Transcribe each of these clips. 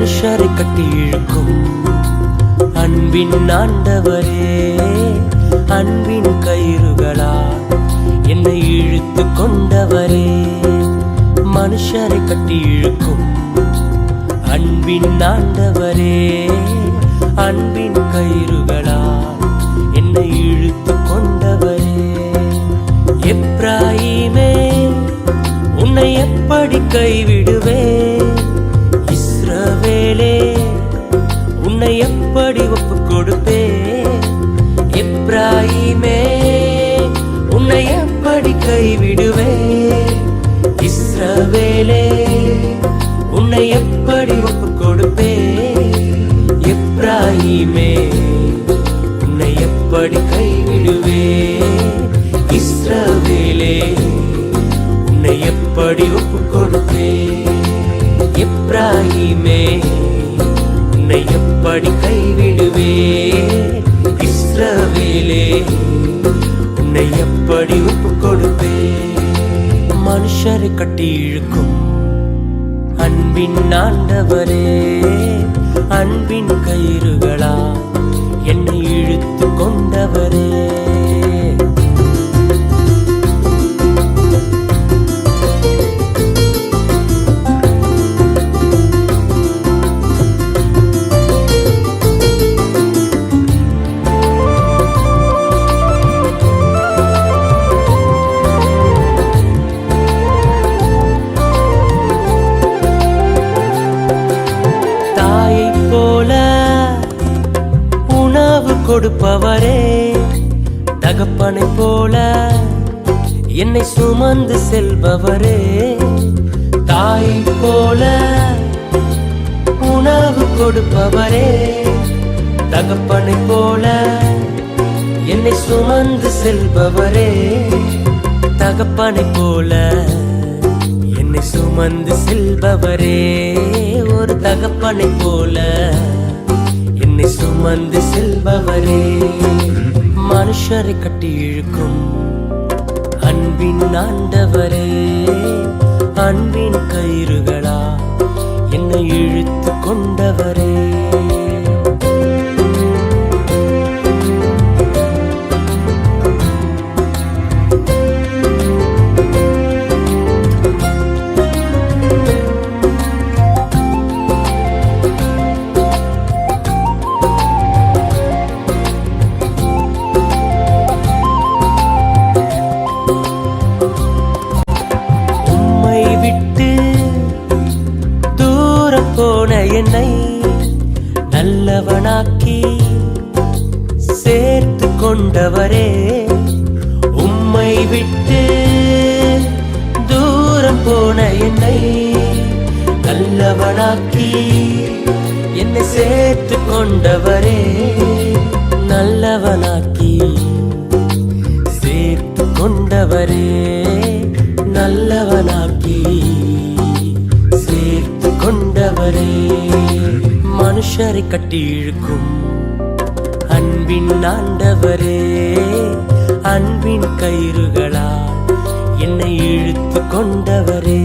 மனுஷரை கட்டி இழுக்கும். அன்பின் ஆண்டவரே அன்பின் கயிறுகளா என்னை இழுத்து கொண்டவரே. மனுஷரை கட்டி இழுக்கும். அன்பின் ஆண்டவரே அன்பின் கயிறுகளா என்னை கைவிடுவே இஸ்ரவேலே உன்னை எப்படி ஒப்பு கொடுப்பே எப்ராயிமே உன்னை எப்படி கைவிடுவே இஸ்ரவேலே உன்னை எப்படி ஒப்பு கொடுப்பே எப்ராஹிமே உன்னை கட்டி இழுக்கும். அன்பின் ஆண்டவரே அன்பின் கயிறுகளா என்னை இழுத்து கொண்டவரே. கொடுப்பவரே தகப்பனை போல என்னை சுமந்து செல்பவரே தாய் போல உணவு கொடுப்பவரே தகப்பனை போல என்னை சுமந்து செல்பவரே தகப்பனை போல என்னை சுமந்து செல்பவரே ஒரு தகப்பனை போல. என்னை சுமந்து செல்பவரே. மனுஷரை கட்டி இழுக்கும் அன்பின் ஆண்டவரே. அன்பின் கயிறுகளா என்னை இழுத்து கொண்டவரே. நல்லவனாக்கி சேர்த்து கொண்டவரே உம்மை விட்டு தூரம் போன என்னை நல்லவனாக்கி என்னை சேர்த்து கொண்டவரே நல்லவனாக்கி சேர்த்து கொண்டவரே நல்லவனாக்கி சேர்த்து கொண்டவரே. மனுஷரை கட்டி இழுக்கும். அன்பின் ஆண்டவரே அன்பின் கயிறுகளா என்னை இழுத்து கொண்டவரே.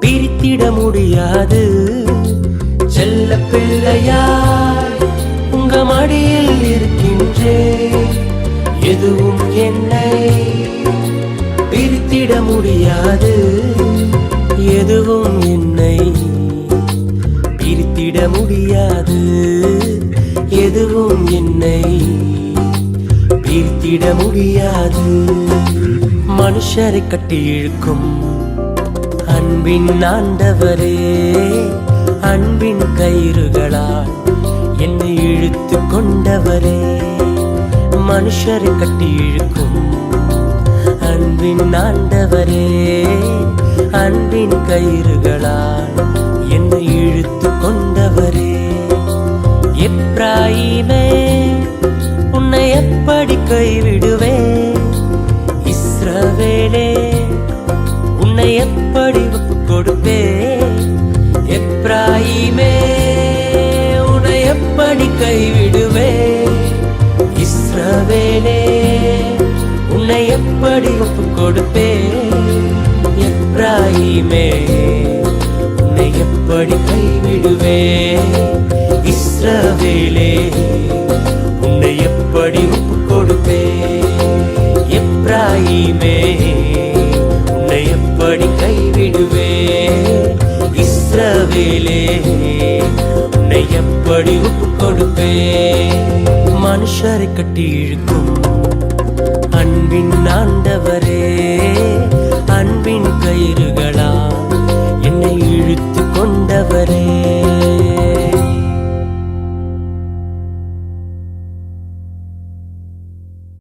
பிரித்திட முடியாது. செல்ல பிள்ளையா உங்க மடியில் இருக்கின்றே எதுவும் என்னை பிரித்திட முடியாது. எதுவும் என்னை பிரித்திட முடியாது. எதுவும் என்னை பிரித்திட முடியாது. மனுஷரை கட்டி இழுக்கும் அன்பின் ஆண்டவரே அன்பின் கயிறுகளால் என்னை இழுத்து கொண்டவரே. மனுஷரை கட்டி இழுக்கும் அன்பின் ஆண்டவரே அன்பின் கயிறுகளால் என்னை இழுத்து கொண்டவரே. எப்ராயிமே உன்னை எப்படி கைவிடுவேன்? இஸ்ரவேலே உன்னை எப்படி கொடுப்பே. எப்ராயிமே உன்னை எப்படி கைவிடுவே? இஸ்ரவேலே உன்னை எப்படி ஒப்பு கொடுப்பே எப்ராயிமே உன்னை எப்படி கைவிடுவே? இஸ்ரவேலே உன்னை எப்படி ஒப்பு கொடுப்பே எப்ராயிமே உன்னை எப்படி கைவிடுவே? இஸ்ரவேலே உன்னை எப்படி ஒப்பு கொடுப்பேன் மனுஷரை கட்டி இழுக்கும் அன்பின் ஆண்டவர்